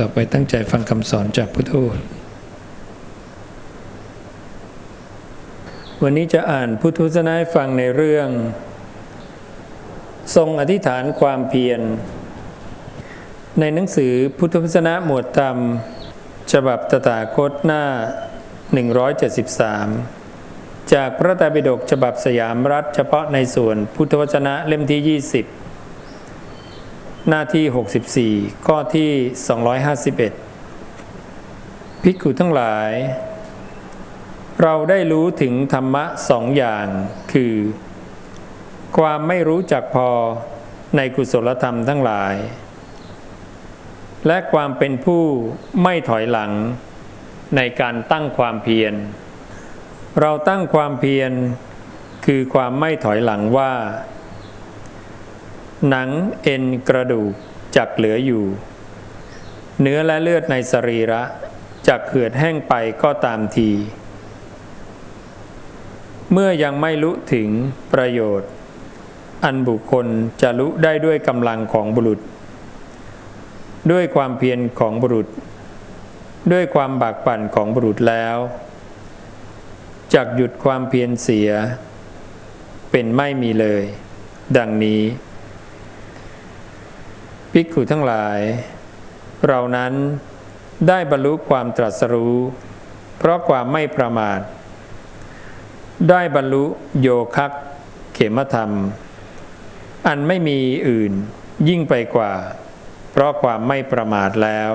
ต่อไปตั้งใจฟังคำสอนจากพุทธโอษวันนี้จะอ่านพุทธวจนะให้ฟังในเรื่อง ทรงอธิษฐานความเพียร ในหนังสือพุทธวจนะหมวดธรรม ฉบับตถาคตหน้า 173 จากพระไตรปิฎกฉบับสยามรัฐเฉพาะในส่วนพุทธวจนะเล่มที่ 20 หน้าที่ 64 ข้อที่ 251 ภิกขุทั้งหลาย เราได้รู้ถึงธรรมะสองอย่าง คือ ความไม่รู้จักพอในกุศลธรรมทั้งหลาย และความเป็นผู้ไม่ถอยหลังในการตั้งความเพียร เราตั้งความเพียร คือความไม่ถอยหลังว่า หนังเอ็นกระดูกจักเหลืออยู่ เนื้อและเลือดในสรีระจักเหือดแห้งไปก็ตามที เมื่อยังไม่รู้ถึงประโยชน์ อันบุคคลจะรู้ได้ด้วยกำลังของบุรุษ ด้วยความเพียรของบุรุษ ด้วยความบากปั่นของบุรุษแล้วจักหยุดความเพียรเสีย เป็นไม่มีเลย ดังนี้ ภิกขุทั้งหลาย เรานั้นได้บรรลุความตรัสรู้ เพราะความไม่ประมาท ได้บรรลุโยคักเขมธรรม อันไม่มีอื่นยิ่งไปกว่า เพราะความไม่ประมาทแล้ว